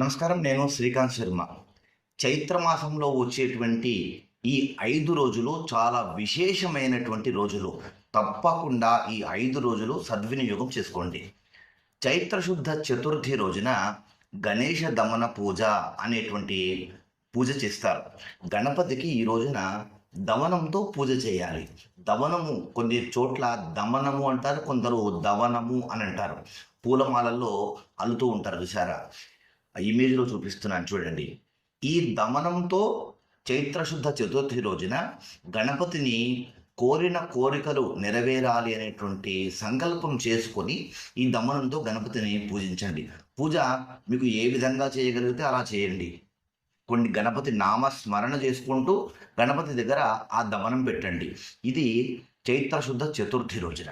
నమస్కారం నేను శ్రీకాంత్ శర్మ. చైత్రమాసంలో వచ్చేటువంటి ఈ ఐదు రోజులు చాలా విశేషమైనటువంటి రోజులు. తప్పకుండా ఈ ఐదు రోజులు సద్వినియోగం చేసుకోండి. చైత్రశుద్ధ చతుర్థి రోజున గణేష దమన పూజ అనేటువంటి పూజ చేస్తారు. గణపతికి ఈ రోజున దమనంతో పూజ చేయాలి. దమనము కొన్ని చోట్ల దమనము అంటారు కొందరు దవనము అని అంటారు. పూలమాలల్లో అల్లుతూ ఉంటారు చూసారా ఇమేజ్లో చూపిస్తున్నాను చూడండి. ఈ దమనంతో చైత్రశుద్ధ చతుర్థి రోజున గణపతిని కోరిన కోరికలు నెరవేరాలి అనేటువంటి సంకల్పం చేసుకొని ఈ దమనంతో గణపతిని పూజించండి. పూజ మీకు ఏ విధంగా చేయగలిగితే అలా చేయండి. కొన్ని గణపతి నామ స్మరణ చేసుకుంటూ గణపతి దగ్గర ఆ దమనం పెట్టండి. ఇది చైత్రశుద్ధ చతుర్థి రోజున.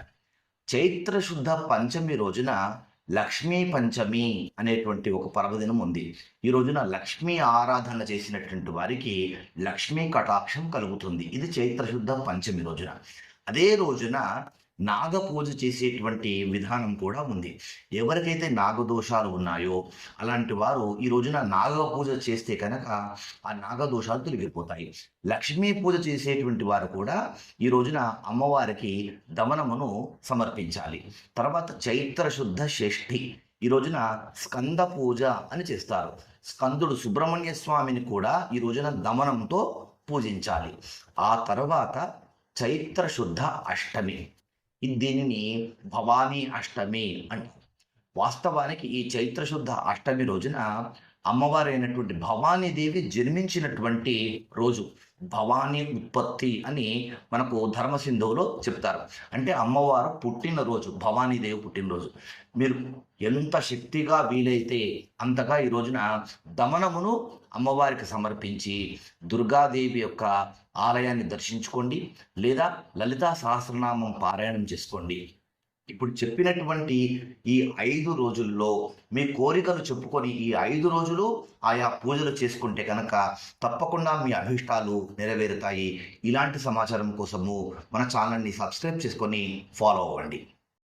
చైత్రశుద్ధ పంచమి రోజున లక్ష్మీ పంచమి అనేటువంటి ఒక పర్వదినం ఉంది. ఈ రోజున లక్ష్మీ ఆరాధన చేసినటువంటి వారికి లక్ష్మీ కటాక్షం కలుగుతుంది. ఇది చైత్రశుద్ధ పంచమి రోజున. అదే రోజున నాగ పూజ చేసేటువంటి విధానం కూడా ఉంది. ఎవరికైతే నాగదోషాలు ఉన్నాయో అలాంటి వారు ఈ రోజున నాగ పూజ చేస్తే కనుక ఆ నాగదోషాలు తొలగిపోతాయి. లక్ష్మీ పూజ చేసేటువంటి వారు కూడా ఈ రోజున అమ్మవారికి దమనమును సమర్పించాలి. తర్వాత చైత్ర శుద్ధ షష్ఠి ఈ రోజున స్కంద పూజ అని చేస్తారు. స్కందుడు సుబ్రహ్మణ్య స్వామిని కూడా ఈ రోజున దమనంతో పూజించాలి. ఆ తర్వాత చైత్ర శుద్ధ అష్టమి దీనిని భవానీ అష్టమి అంటారు. వాస్తవానికి ఈ చైత్రశుద్ధ అష్టమి రోజున అమ్మవారు అయినటువంటి భవానీదేవి జన్మించినటువంటి రోజు. భవానీ ఉత్పత్తి అని మనకు ధర్మసింధువులో చెప్తారు. అంటే అమ్మవారు పుట్టినరోజు భవానీదేవి పుట్టినరోజు. మీరు ఎంత శక్తిగా వీలైతే అంతగా ఈ రోజున దమనమును అమ్మవారికి సమర్పించి దుర్గాదేవి యొక్క ఆలయాన్ని దర్శించుకోండి. లేదా లలితా సహస్రనామం పారాయణం చేసుకోండి. ఇప్పుడు చెప్పినటువంటి ఈ ఐదు రోజుల్లో మీ కోరికలు చెప్పుకొని ఈ ఐదు రోజులు ఆయా పూజలు చేసుకుంటే కనుక తప్పకుండా మీ అభిష్టాలు నెరవేరుతాయి. ఇలాంటి సమాచారం కోసము మన ఛానల్ని సబ్స్క్రైబ్ చేసుకొని ఫాలో అవ్వండి.